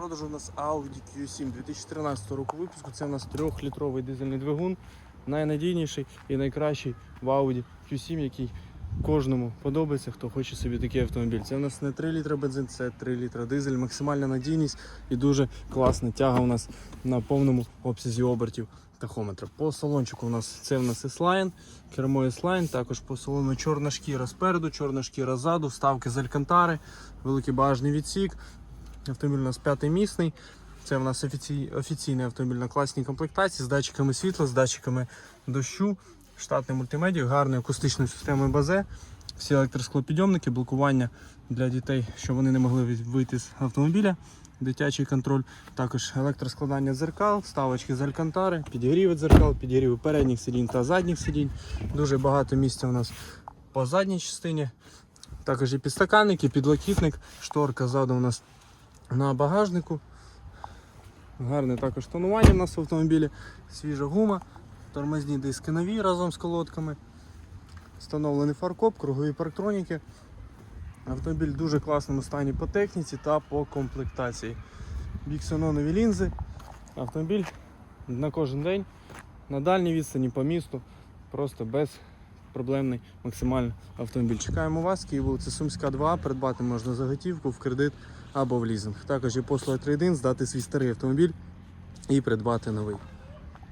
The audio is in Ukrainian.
продажу у нас Audi Q7 2013 року випуску. Це у нас 3-літровий дизельний двигун, найнадійніший і найкращий в Audi Q7, який кожному подобається, хто хоче собі такий автомобіль. Це у нас не 3 літра бензин, це 3 літра дизель, максимальна надійність і дуже класна тяга у нас на повному обсязі обертів тахометра. По салончику у нас це у нас S-Line, кермо S-Line, також по салону чорна шкіра спереду, чорна шкіра ззаду, вставки з алькантари, великий багажний відсік. Автомобіль у нас п'ятимісний. Це у нас офіцій, офіційний автомобіль на класній комплектації з датчиками світла, з датчиками дощу, штатний мультимедіа, гарною акустичною системою базе, всі електросклопідйомники, блокування для дітей, щоб вони не могли вийти з автомобіля. Дитячий контроль, також електроскладання дзеркал, вставочки з алькантари, підігріви дзеркал, підігріви передніх сидінь та задніх сидінь. Дуже багато місця у нас по задній частині. Також і підстаканник, і підлокітник, шторка ззаду у нас на багажнику. Гарне також тонування у нас в автомобілі, свіжа гума, тормозні диски нові разом з колодками. Встановлений фаркоп, кругові парктроніки. Автомобіль в дуже класному стані по техніці та по комплектації. Біксононові лінзи. Автомобіль на кожен день, на дальній відстані по місту, просто безпроблемний максимальний автомобіль. Чекаємо вас, Київ вулиця Сумська 2, придбати можна за готівку в кредит або в лізинг. Також є послуга трейдин, здати свій старий автомобіль і придбати новий.